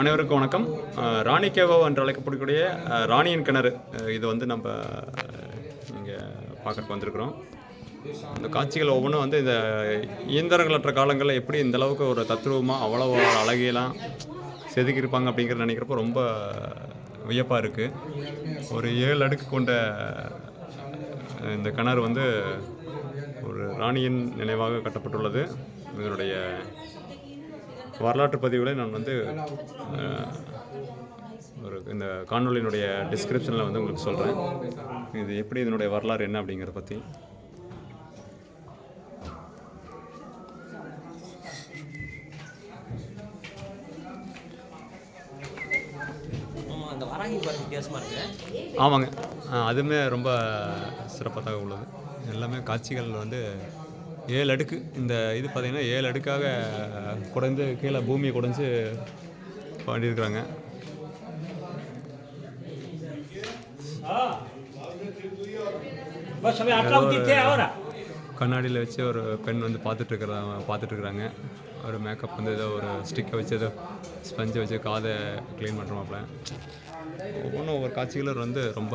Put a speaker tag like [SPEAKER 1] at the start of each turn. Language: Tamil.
[SPEAKER 1] அனைவருக்கும் வணக்கம். ராணி கேவோ என்று அழைக்கப்படக்கூடிய ராணியின் கிணறு. இது வந்து நம்ம இங்கே பார்க்கறக்கு வந்திருக்கிறோம். அந்த காட்சிகள் ஒவ்வொன்றும் வந்து இந்த இயந்திரங்களற்ற காலங்களில் எப்படி இந்த அளவுக்கு ஒரு தத்ரூபமாக அவ்வளோ அழகியெல்லாம் செதுக்கியிருப்பாங்க அப்படிங்கிறத நினைக்கிறப்ப ரொம்ப வியப்பாக இருக்குது ஒரு ஏழு அடுக்கு கொண்ட இந்த கிணறு வந்து ஒரு ராணியின் நினைவாக கட்டப்பட்டுள்ளது. இதனுடைய வரலாற்று பதிவுகளை நான் வந்து ஒரு இந்த காணொளியினுடைய டிஸ்கிரிப்ஷனில் வந்து உங்களுக்கு சொல்கிறேன் இது எப்படி இதனுடைய வரலாறு என்ன அப்படிங்கிறத பற்றி ஆமாங்க. அதுவுமே ரொம்ப சிறப்பாக உள்ளது. எல்லாமே காட்சிகள் வந்து ஏழு அடுக்கு. இந்த இது பார்த்திங்கன்னா ஏழு அடுக்காக குறைந்து கீழே பூமியை
[SPEAKER 2] உத்தித்தே அவரா.
[SPEAKER 1] கண்ணாடியில் வச்சு ஒரு பெண் வந்து பார்த்துட்டு இருக்கிறாங்க ஒரு மேக்கப் வந்து ஏதோ ஒரு ஸ்டிக்கை வச்சு ஏதோ ஸ்பஞ்சை வச்சு காதை க்ளீன் பண்ணுறோம்ல ஒவ்வொன்றும் ஒவ்வொரு காட்சிகளும் வந்து ரொம்ப